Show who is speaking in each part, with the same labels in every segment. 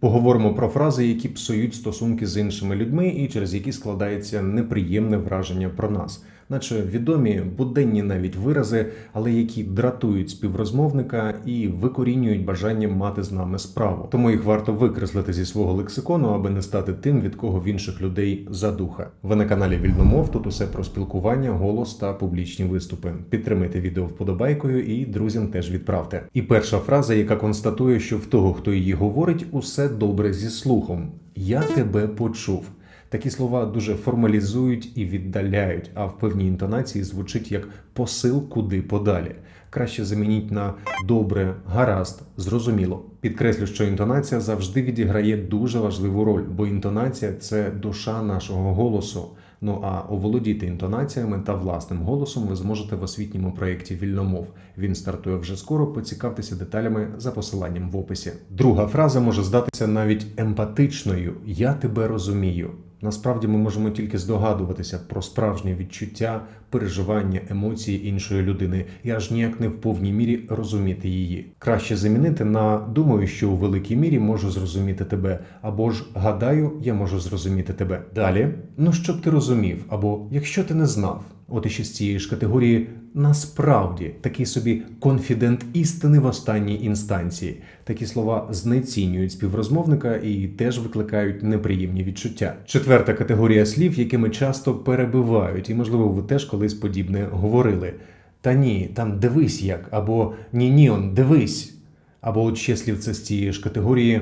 Speaker 1: Поговоримо про фрази, які псують стосунки з іншими людьми і через які складається неприємне враження про нас, наче відомі буденні навіть вирази, але які дратують співрозмовника і викорінюють бажання мати з нами справу. Тому їх варто викреслити зі свого лексикону, аби не стати тим, від кого в інших людей задуха. Ви на каналі Вільномов. Тут усе про спілкування, голос та публічні виступи. Підтримайте відео вподобайкою і друзям теж відправте. І перша фраза, яка констатує, що в того, хто її говорить, усе добре зі слухом. Я тебе почув. Такі слова дуже формалізують і віддаляють, а в певній інтонації звучить як посил куди подалі. Краще замініть на добре, гаразд, зрозуміло. Підкреслю, що інтонація завжди відіграє дуже важливу роль, бо інтонація це душа нашого голосу. Ну а оволодіти інтонаціями та власним голосом ви зможете в освітньому проєкті Вільномов. Він стартує вже скоро. Поцікавтеся деталями за посиланням в описі. Друга фраза може здатися навіть емпатичною: Я тебе розумію. Насправді ми можемо тільки здогадуватися про справжнє відчуття, переживання, емоції іншої людини і аж ніяк не в повній мірі розуміти її. Краще замінити на думаю, що у великій мірі можу зрозуміти тебе, або ж гадаю, я можу зрозуміти тебе. Далі, ну щоб ти розумів, або якщо ти не знав. От іще з цієї ж категорії насправді такий собі конфідент істини в останній інстанції. Такі слова знецінюють співрозмовника і теж викликають неприємні відчуття. Четверта категорія слів, якими часто перебивають, і можливо, ви теж колись подібне говорили. Та ні, там дивись як, або ні, ні, он дивись. Або от ще слівце з цієї ж категорії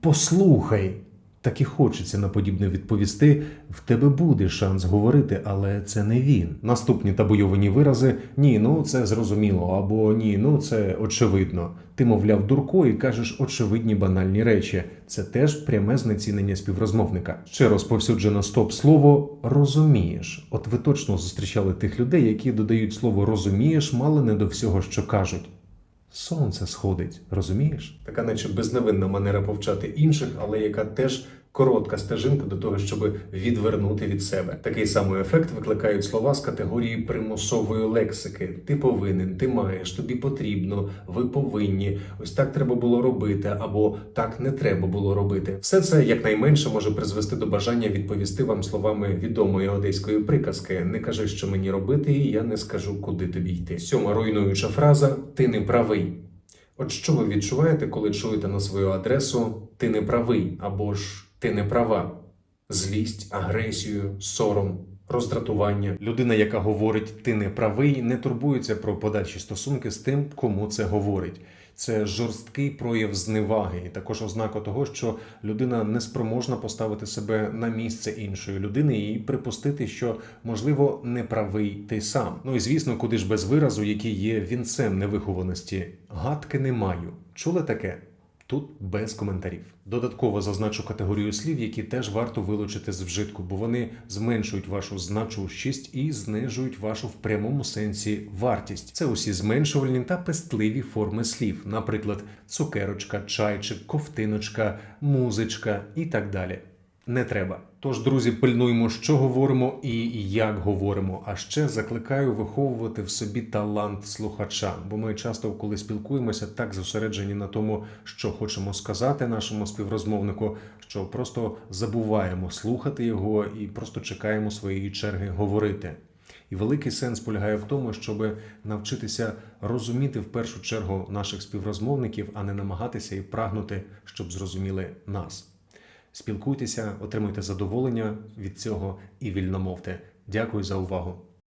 Speaker 1: послухай. Так і хочеться на подібне відповісти. В тебе буде шанс говорити, але це не він. Наступні табуйовані вирази ні, ну це зрозуміло, або ні, ну це очевидно. Ти, мовляв, дурко і кажеш очевидні банальні речі. Це теж пряме знецінення співрозмовника. Ще розповсюджено стоп слово розумієш. От ви точно зустрічали тих людей, які додають слово розумієш, мало не до всього, що кажуть. Сонце сходить, розумієш? Така, наче безневинна манера повчати інших, але яка теж коротка стежинка до того, щоб відвернути від себе. Такий самий ефект викликають слова з категорії примусової лексики: ти повинен, ти маєш, тобі потрібно, ви повинні. Ось так треба було робити, або так не треба було робити. Все це якнайменше може призвести до бажання відповісти вам словами відомої одеської приказки: не кажи, що мені робити, і я не скажу, куди тобі йти. Сьома руйнуюча фраза ти не правий. От що ви відчуваєте, коли чуєте на свою адресу ти не правий або ж ти не права? Злість, агресію, сором, роздратування. Людина, яка говорить ти не правий, не турбується про подальші стосунки з тим, кому це говорить. Це жорсткий прояв зневаги, і також ознака того, що людина не спроможна поставити себе на місце іншої людини і припустити, що можливо не правий ти сам. Ну і звісно, куди ж без виразу, який є вінцем невихованості. Гадки не маю. Чули таке? Тут без коментарів. Додатково зазначу категорію слів, які теж варто вилучити з вжитку, бо вони зменшують вашу значущість і знижують вашу в прямому сенсі вартість. Це усі зменшувальні та пестливі форми слів, наприклад, цукерочка, чайчик, ковтиночка, музичка і так далі. Не треба. Тож, друзі, пильнуємо, що говоримо і як говоримо. А ще закликаю виховувати в собі талант слухача, бо ми часто, коли спілкуємося, так зосереджені на тому, що хочемо сказати нашому співрозмовнику, що просто забуваємо слухати його і просто чекаємо своєї черги говорити. І великий сенс полягає в тому, щоб навчитися розуміти в першу чергу наших співрозмовників, а не намагатися і прагнути, щоб зрозуміли нас. Спілкуйтеся, отримуйте задоволення від цього і вільномовте. Дякую за увагу.